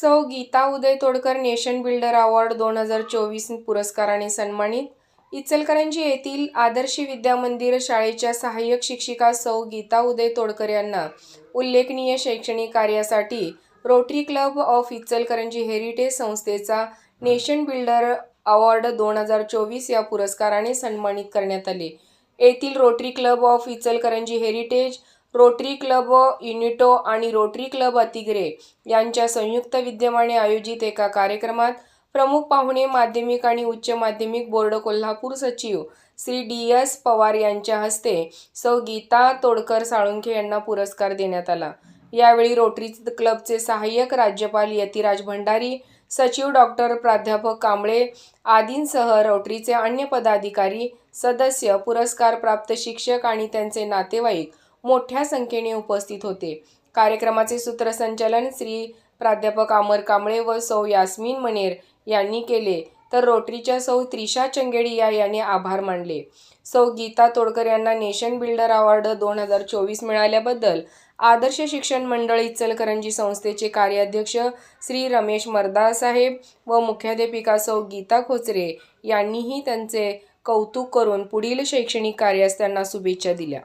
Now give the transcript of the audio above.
सौ Geeta Uday Todkar nation builder award दोन हजार चोवीस पुरस्काराने सन्मानित. इचलकरंजी येथील आदर्श विद्या मंदिर शाळेच्या सहाय्यक शिक्षिका सौ गीता उदय तोडकर यांना उल्लेखनीय शैक्षणिक कार्यासाठी Rotary club of Ichalkaranji heritage संस्थेचा नेशन बिल्डर अवॉर्ड दोन हजार चोवीस या पुरस्काराने सन्मानित करण्यात आले. येथील Rotary club of Ichalkaranji heritage Rotary club युनिटो आणि रोटरी क्लब अतिग्रे यांच्या संयुक्त विद्यमाने आयोजित एका कार्यक्रमात प्रमुख पाहुणे माध्यमिक आणि उच्च माध्यमिक बोर्ड कोल्हापूर सचिव श्री डी एस पवार यांच्या हस्ते सौ गीता तोडकर साळुंखे यांना पुरस्कार देण्यात आला. यावेळी रोटरी क्लबचे सहाय्यक राज्यपाल यतिराज भंडारी सचिव डॉक्टर प्राध्यापक कांबळे आदींसह रोटरीचे अन्य पदाधिकारी सदस्य पुरस्कार प्राप्त शिक्षक आणि त्यांचे नातेवाईक मोठ्या संख्येने उपस्थित होते. कार्यक्रमाचे सूत्रसंचालन श्री प्राध्यापक अमर कांबळे व सौ यास्मिन मनेर यांनी केले. तर रोटरीच्या सौ त्रिशा चंगेडिया यांनी आभार मानले. सौ गीता तोडकर यांना नेशन बिल्डर अवॉर्ड दोन हजार चोवीस मिळाल्याबद्दल आदर्श शिक्षण मंडळ इचलकरंजी संस्थेचे कार्याध्यक्ष श्री रमेश मर्दाळ साहेब व मुख्याध्यापिका सौ गीता खोचरे यांनीही त्यांचे कौतुक करून पुढील शैक्षणिक कार्यास त्यांना शुभेच्छा दिल्या.